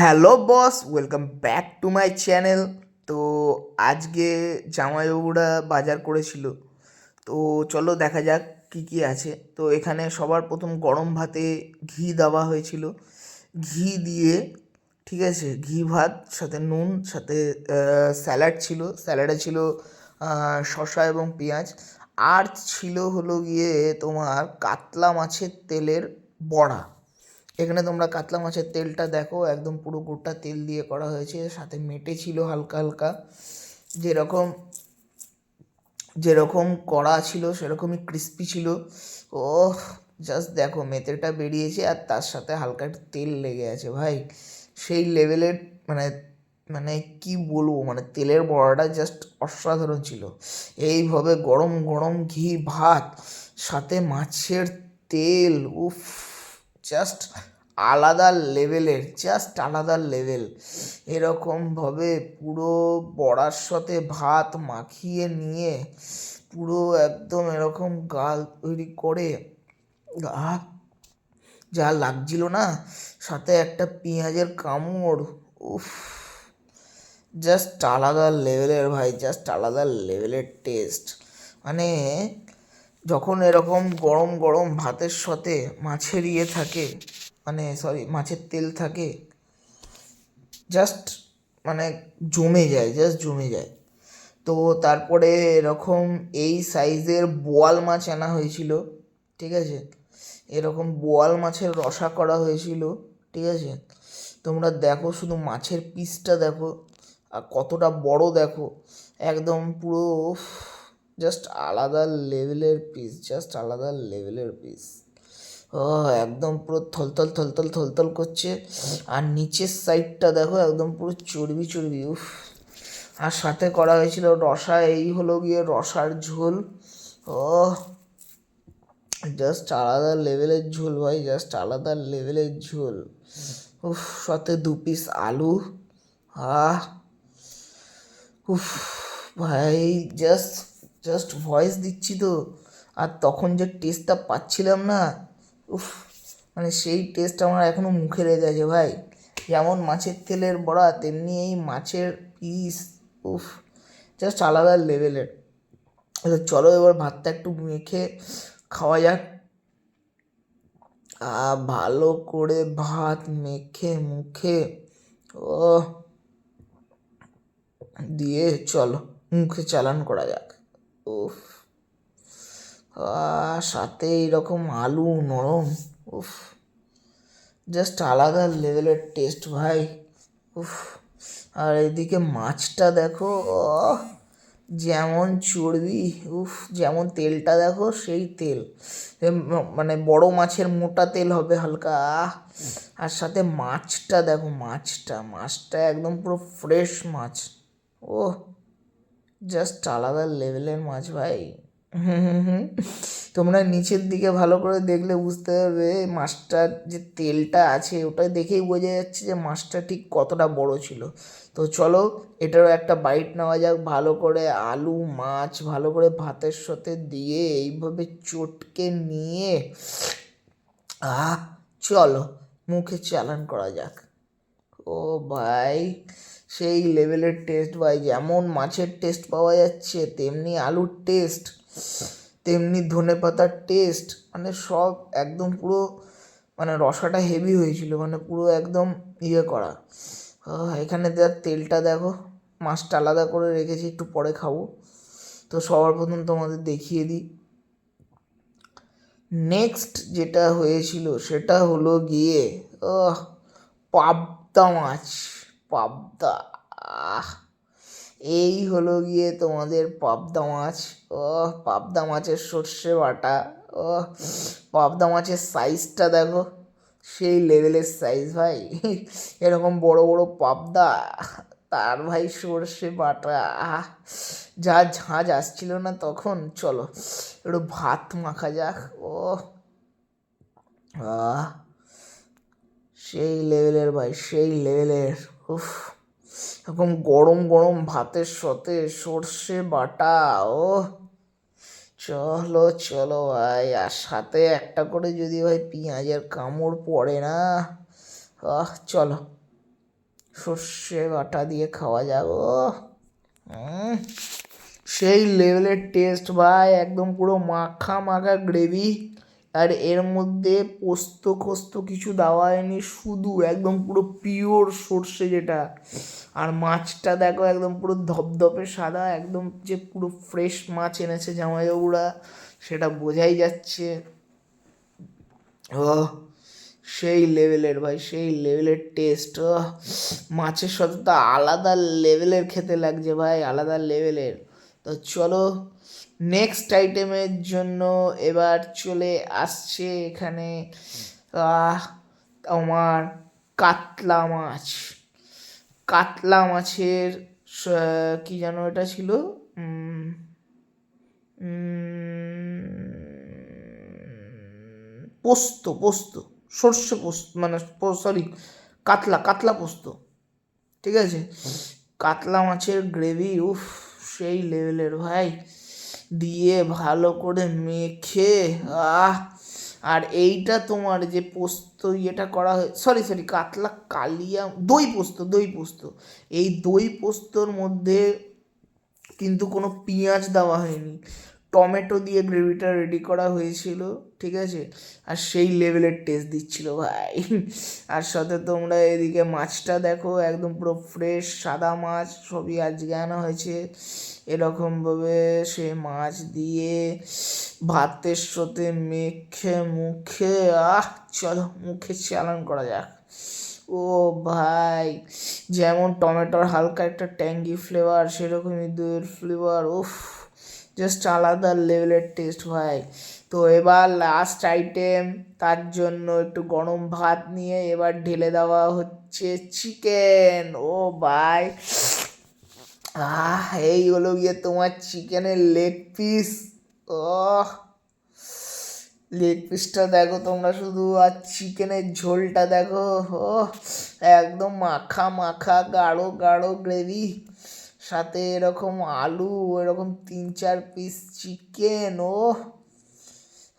Hello boss welcome back to my channel তো আজকে জামাইবাবুরা বাজার করেছিল। তো চলো দেখা যাক কী কী আছে। তো এখানে সবার প্রথম গরম ভাতে ঘি দেওয়া হয়েছিল। ঘি দিয়ে, ঠিক আছে, ঘি ভাত, সাথে নুন, সাথে স্যালাড ছিল। স্যালাডে ছিল শসা এবং পেঁয়াজ। আর ছিল হলো গিয়ে তোমার কাতলা মাছের তেলের বড়া। এখানে তোমরা কাতলা মাছের তেলটা দেখো, একদম পুরো গোটা তেল দিয়ে করা হয়েছে, সাথে মেটে ছিল হালকা হালকা। যেরকম যেরকম কড়া ছিল, সেরকমই ক্রিস্পি ছিল। ও জাস্ট দেখো মেতেটা বেরিয়েছে আর তার সাথে হালকা একটু তেল লেগে আছে ভাই। সেই লেভেলের মানে মানে কি বলব মানে তেলের বড়াটা জাস্ট অসাধারণ ছিল। এইভাবে গরম গরম ঘি, ভাত, সাথে মাছের তেল, উফ। জাস্ট আলাদা লেভেলের জাস্ট আলাদা লেভেল এরকমভাবে পুরো বড়ার সাথে ভাত মাখিয়ে নিয়ে পুরো একদম এরকম গাল তৈরি করে যা লাগছিল না, সাথে একটা পেঁয়াজের কামড়, উফ জাস্ট আলাদা লেভেলের ভাই জাস্ট আলাদা লেভেলের টেস্ট মানে যখন এরকম গরম গরম ভাতের সাথে মাছের ইয়ে থাকে মানে সরি মাছের তেল থাকে জাস্ট মানে জমে যায় জাস্ট জমে যায়। তো তারপরে এরকম এই সাইজের বোয়াল মাছ আনা হয়েছিল, ঠিক আছে? এরকম বোয়াল মাছের রসা করা হয়েছিল, ঠিক আছে? তোমরা দেখো শুধু মাছের পিসটা দেখো, আর কতটা বড় দেখো, একদম পুরো জাস্ট আলাদা লেভেলের পিস জাস্ট আলাদা লেভেলের পিস ও, একদম পুরো থলথল থলথল থলথল করছে। আর নিচের সাইডটা দেখো, একদম পুরো চর্বি চর্বি, উফ। আর সাথে করা হয়েছিল রসা, এই হলো গিয়ে রসার ঝোল। ও জাস্ট আলাদা লেভেলের ঝোল ভাই জাস্ট আলাদা লেভেলের ঝোল। উফ, সাথে দু পিস আলু। আহ, উফ, ভাই জাস্ট জাস্ট ভয়েস দিচ্ছি তো। আর তখন যে টেস্টটা পাচ্ছিলাম না, উফ মানে সেই টেস্ট আমার এখনও মুখে লেগে আছে ভাই। যেমন মাছের তেলের বড়া, তেমনি এই মাছের পিস উফ জাস্ট আলাদা লেভেলের চলো এবার ভাতটা একটু মেখে খাওয়া যাক। ভালো করে ভাত মেখে মুখে ও দিয়ে চলো মুখে চালান করা যাক। উফ। সাথে এরকম আলু নরম, উফ। জাস্ট আলাদা লেভেলের টেস্ট ভাই, উফ। আর এদিকে মাছটা দেখো যেমন চর্বি, উফ, যেমন তেলটা দেখো সেই তেল। মানে বড় মাছের মোটা তেল হবে হালকা আর সাথে মাছটা দেখো, মাছটা মাছটা একদম পুরো ফ্রেশ মাছ ও জাস্ট আলাদা লেভেলের মাছ, ভাই। তোমরা নিচের দিকে ভালো করে দেখলে বুঝতে পারবে মাছটার যে তেলটা আছে ওটা দেখেই বোঝা যাচ্ছে যে মাছটা ঠিক কতটা বড় ছিল। তো চলো, এটারও একটা বাইট নেওয়া যাক। ভালো করে আলু, মাছ, ভালো করে ভাতের সাথে দিয়ে এইভাবে চটকে নিয়ে, আহ, চলো, মুখে চালান করা যাক। ও ভাই সেই লেভেলের টেস্ট ভাই যেমন মাছের টেস্ট পাওয়া যাচ্ছে, তেমনি আলুর টেস্ট তেমনি ধনে পাতার টেস্ট মানে সব একদম পুরো মানে রসাটা হেভি হয়েছিল মানে পুরো একদম ইয়ে করা। এখানে দেওয়ার তেলটা দেখো, মাছটা আলাদা করে রেখেছি, একটু পরে খাব। তো সবার প্রথম তোমাদের দেখিয়ে দিই। নেক্সট যেটা হয়েছিল, সেটা হলো গিয়ে পাবদা মাছ। পাবদা। আহ, এই হলো গিয়ে তোমাদের পাবদা মাছ। ও পাবদা মাছের সর্ষে বাটা। ও পাবদা মাছের সাইজটা দেখো। সেই লেভেলের সাইজ ভাই। এরকম বড় বড় পাবদা। তার ভাই সর্ষে বাটা। যা ঝাঁজ আসছিল না তখন? চলো, একটু ভাত মাখা যাক। ও সেই লেভেলের ভাই, সেই লেভেলের উফ, এরকম গরম গরম ভাতের সাথে সর্ষে বাটা ও চলো চলো ভাই, আর সাথে একটা করে যদি ভাই পেঁয়াজের কামড় পড়ে না, আহ, চলো। সর্ষে বাটা দিয়ে খাওয়া যাবে ও সেই লেভেলের টেস্ট ভাই, একদম পুরো মাখা মাখা গ্রেভি আর এর মধ্যে পোস্ত খোস্ত কিছু দেওয়া হয়নি, শুধু একদম পুরো পিওর সর্ষে যেটা। আর মাছটা দেখো একদম পুরো ধপধপে সাদা, একদম যে পুরো ফ্রেশ মাছ এনেছে জামাইবাবুরা, সেটা বোঝাই যাচ্ছে। ও সেই লেভেলের ভাই, সেই লেভেলের টেস্ট ও মাছের সাথে তো আলাদা লেভেলের খেতে লাগছে ভাই, আলাদা লেভেলের তো চলো নেক্সট আইটেমের জন্য এবার চলে আসছে এখানে আহ, আমার কাতলা মাছ। কাতলা মাছের কি যেন এটা ছিল? পোস্ত পোস্ত সর্ষে পোস্ত মানে সরি কাতলা কাতলা পোস্ত। ঠিক আছে? কাতলা মাছের গ্রেভি উফ সেই লেভেলের ভাই। দিয়ে ভালো করে মেখে, আহ, আর এইটা তোমার যে পোস্ত ইয়েটা করা হয় সরি সরি কাতলা কালিয়া, দই পোস্ত দই পোস্ত। এই দই পোস্তর মধ্যে কিন্তু কোনো পেঁয়াজ দেওয়া হয়নি। টমেটো দিয়ে গ্রেভিটা রেডি করা হয়েছিল, ঠিক আছে? আর সেই লেভেলের টেস্ট দিচ্ছিল, ভাই। আর সাথে তোমরা এদিকে মাছটা দেখো, একদম পুরো ফ্রেশ সাদা মাছ, সবই আজকে আনা হয়েছে। এরকমভাবে সে মাছ দিয়ে ভাতের সাথে মেখে, মুখে, আহ, চলো মুখে চালান করা যাক। ও ভাই, যেমন টমেটোর হালকা একটা ট্যাঙ্গি ফ্লেভার সেরকমই দইয়ের ফ্লেভার উফ। জাস্ট আলাদা লেভেলের টেস্ট ভাই। তো এবার লাস্ট আইটেম তার জন্য একটু গরম ভাত নিয়ে এবার ঢেলে দেওয়া হচ্ছে চিকেন ও ভাই, আহ, এই হলো গিয়ে তোমার চিকেনের লেগ পিস ও লেগ পিসটা দেখো তোমরা শুধু, আর চিকেনের ঝোলটা দেখো। ও একদম মাখা মাখা, গাঢ় গাঢ় গ্রেভি সাথে এরকম আলু, এরকম তিন চার পিস চিকেন ও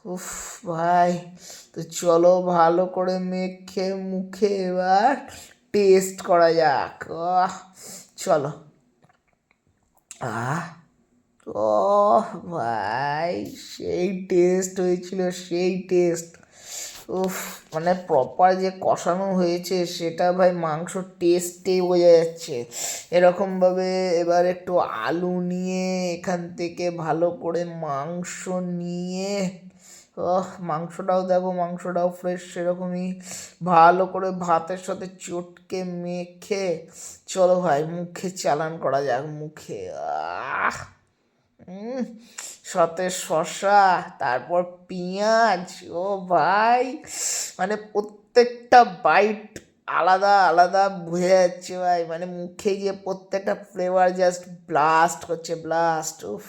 উফ, ভাই! তো চলো ভালো করে মেখে মুখে এবার টেস্ট করা যাক চলো। আহ! ও ভাই! সেই টেস্ট হয়েছিল, সেই টেস্ট উফ মানে প্রপার যে কষানো হয়েছে সেটা ভাই মাংস টেস্টেই বোঝা যাচ্ছে। এরকমভাবে এবার একটু আলু নিয়ে, এখান থেকে ভালো করে মাংস নিয়ে মাংসটাও দেখো, মাংসটাও ফ্রেশ সেরকমই। ভালো করে ভাতের সাথে চটকে মেখে, চলো ভাই মুখে চালান করা যাক, মুখে, আহ! সাথে শসা, তারপর পেঁয়াজ, ও ভাই। মানে প্রত্যেকটা বাইট আলাদা আলাদা বোঝা যাচ্ছে ভাই। মানে মুখে গিয়ে প্রত্যেকটা ফ্লেভার জাস্ট ব্লাস্ট করছে ব্লাস্ট উফ।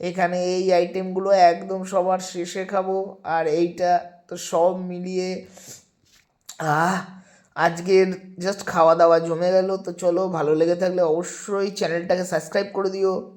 এখানে এই আইটেমগুলো একদম সবার শেষে খাব। আর এইটা তো সব মিলিয়ে, আহ, আজকের জাস্ট খাওয়া দাওয়া জমে গেল। তো চলো, ভালো লেগে থাকলে অবশ্যই চ্যানেলটাকে সাবস্ক্রাইব করে দিও।